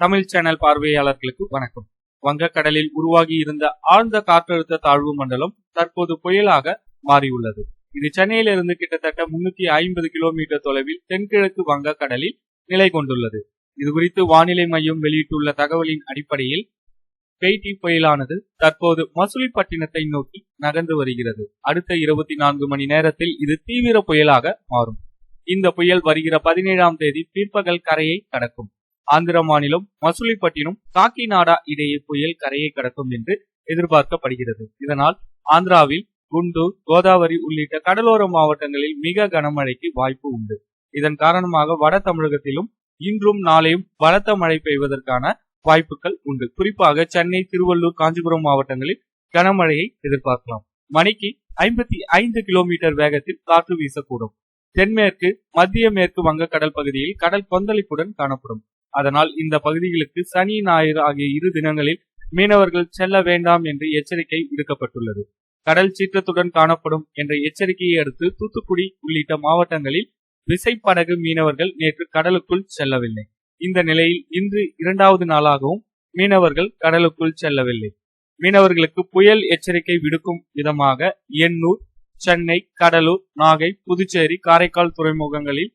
Tamil channel பார்வையாளர்களுக்கு வணக்கம். வங்கக்கடலில் உருவாகி இருந்த ஆழ்ந்த காற்றழுத்த தாழ்வு மண்டலம் தற்போது புயலாக மாறியுள்ளது. இது சென்னையிலிருந்து கிட்டத்தட்ட முன்னூத்தி ஐம்பது கிலோமீட்டர் தொலைவில் தென்கிழக்கு வங்கக்கடலில் நிலை கொண்டுள்ளது. இது குறித்து வானிலை மையம் வெளியிட்டுள்ள தகவலின் அடிப்படையில் பெய்டி புயலானது தற்போது மசுலிப்பட்டினத்தை நோக்கி நகர்ந்து வருகிறது. அடுத்த இருபத்தி நான்கு மணி நேரத்தில் இது தீவிர புயலாக மாறும். இந்த புயல் வருகிற பதினேழாம் தேதி பிற்பகல் கரையை கடக்கும். ஆந்திர மாநிலம் மசுலிப்பட்டினம் காக்கிநாடா இடையே புயல் கரையை கடக்கும் என்று எதிர்பார்க்கப்படுகிறது. இதனால் ஆந்திராவில் குண்டூர் கோதாவரி உள்ளிட்ட கடலோர மாவட்டங்களில் மிக கனமழைக்கு வாய்ப்பு உண்டு. இதன் காரணமாக வட தமிழகத்திலும் இன்றும் நாளையும் பலத்த மழை பெய்வதற்கான வாய்ப்புகள் உண்டு. குறிப்பாக சென்னை திருவள்ளூர் காஞ்சிபுரம் மாவட்டங்களில் கனமழையை எதிர்பார்க்கலாம். மணிக்கு ஐம்பத்தி ஐந்து கிலோமீட்டர் வேகத்தில் காற்று வீசக்கூடும். தென்மேற்கு மத்திய மேற்கு வங்கக்கடல் பகுதியில் கடல் கொந்தளிப்புடன் காணப்படும். அதனால் இந்த பகுதிகளுக்கு சனி ஞாயிறு ஆகிய இரு தினங்களில் மீனவர்கள் செல்ல வேண்டாம் என்று எச்சரிக்கை விடுக்கப்பட்டுள்ளது. கடல் சீற்றத்துடன் காணப்படும் என்ற எச்சரிக்கையை அடுத்து தூத்துக்குடி உள்ளிட்ட மாவட்டங்களில் விசைப்படகு மீனவர்கள் நேற்று கடலுக்குள் செல்லவில்லை. இந்த நிலையில் இன்று இரண்டாவது நாளாகவும் மீனவர்கள் கடலுக்குள் செல்லவில்லை. மீனவர்களுக்கு புயல் எச்சரிக்கை விடுக்கும் விதமாக எண்ணூர் சென்னை கடலூர் நாகை புதுச்சேரி காரைக்கால் துறைமுகங்களில்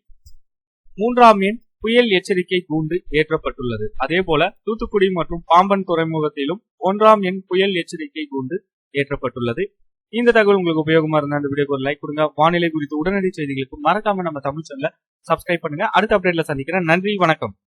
மூன்றாம் எண் புயல் எச்சரிக்கை கூண்டு ஏற்றப்பட்டுள்ளது. அதேபோல தூத்துக்குடி மற்றும் பாம்பன் துறைமுகத்திலும் ஒன்றாம் எண் புயல் எச்சரிக்கை கூண்டு ஏற்றப்பட்டுள்ளது. இந்த தகவல் உங்களுக்கு உபயோகமா இருந்தா இந்த வீடியோக்கு ஒரு லைக் கொடுங்க. வானிலை குறித்து உடனடி செய்திகளுக்கு மறக்காம நம்ம தமிழ் சேனல சப்ஸ்கிரைப் பண்ணுங்க. அடுத்த அப்டேட்ல சந்திக்கிறேன். நன்றி வணக்கம்.